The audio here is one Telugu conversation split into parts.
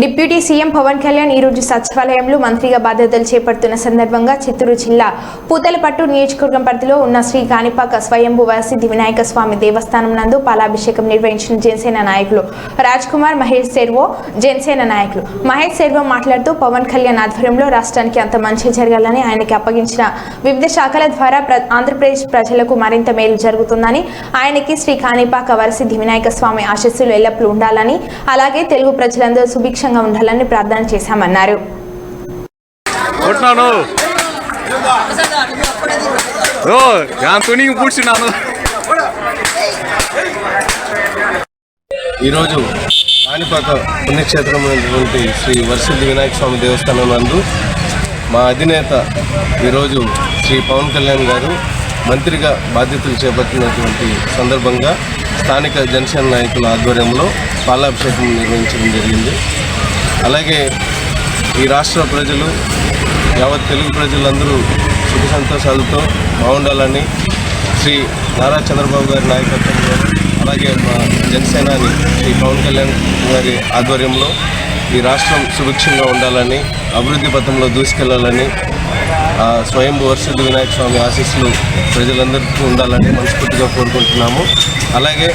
డిప్యూటీ సీఎం పవన్ కళ్యాణ్ ఈరోజు సచివాలయంలో మంత్రిగా బాధ్యతలు చేపడుతున్న సందర్భంగా చిత్తూరు జిల్లా పూతలపట్టు నియోజకవర్గం పరిధిలో ఉన్న శ్రీ కాణిపాక స్వయంభూ వరసిద్ధి వినాయక స్వామి దేవస్థానం నందు పాలాభిషేకం నిర్వహించిన జనసేన నాయకులు. రాజ్ కుమార్ మహేష్ సెర్వో జనసేన నాయకులు. మహేష్ సెర్వో మాట్లాడుతూ పవన్ కళ్యాణ్ ఆధ్వర్యంలో రాష్ట్రానికి అంత మంచి జరగాలని ఆయనకి అప్పగించిన వివిధ శాఖల ద్వారా ఆంధ్రప్రదేశ్ ప్రజలకు మరింత మేలు జరుగుతుందని ఆయనకి శ్రీ కాణిపాక వరసిద్ధి వినాయక స్వామి ఆశస్సులు ఎల్లప్పుడూ ఉండాలని అలాగే తెలుగు ప్రజలందరూ సుభి సుభిక్షంగా ఉండాలని ప్రార్థన చేశామన్నారు. ఈరోజు కాణిపాక పుణ్యక్షేత్రమైనటువంటి శ్రీ వరసిద్ధి వినాయక స్వామి దేవస్థానం నందు మా అధినేత ఈరోజు శ్రీ పవన్ కళ్యాణ్ గారు మంత్రిగా బాధ్యతలు చేపట్టినటువంటి సందర్భంగా స్థానిక జనసేన నాయకుల ఆధ్వర్యంలో పాలాభిషేకం నిర్వహించడం జరిగింది. అలాగే ఈ రాష్ట్ర ప్రజలు యావత్ తెలుగు ప్రజలందరూ సుఖ సంతోషాలతో బాగుండాలని శ్రీ నారా చంద్రబాబు గారి నాయకత్వంలో అలాగే మా జనసేనాని శ్రీ పవన్ కళ్యాణ్ గారి ఆధ్వర్యంలో ఈ రాష్ట్రం సుభిక్షంగా ఉండాలని అభివృద్ధి పథంలో దూసుకెళ్ళాలని స్వయంభూ వర్షిద్ధి వినాయక స్వామి ఆశీస్సులు ప్రజలందరికీ ఉండాలని మనస్ఫూర్తిగా కోరుకుంటున్నాము. అలాగే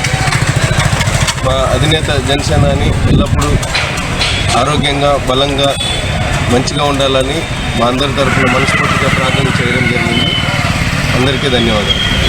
మా అధినేత జనసేనాని ఎల్లప్పుడూ ఆరోగ్యంగా బలంగా మంచిగా ఉండాలని మా అందరి తరఫున మనస్ఫూర్తిగా ప్రార్థన చేయడం జరిగింది. అందరికీ ధన్యవాదాలు.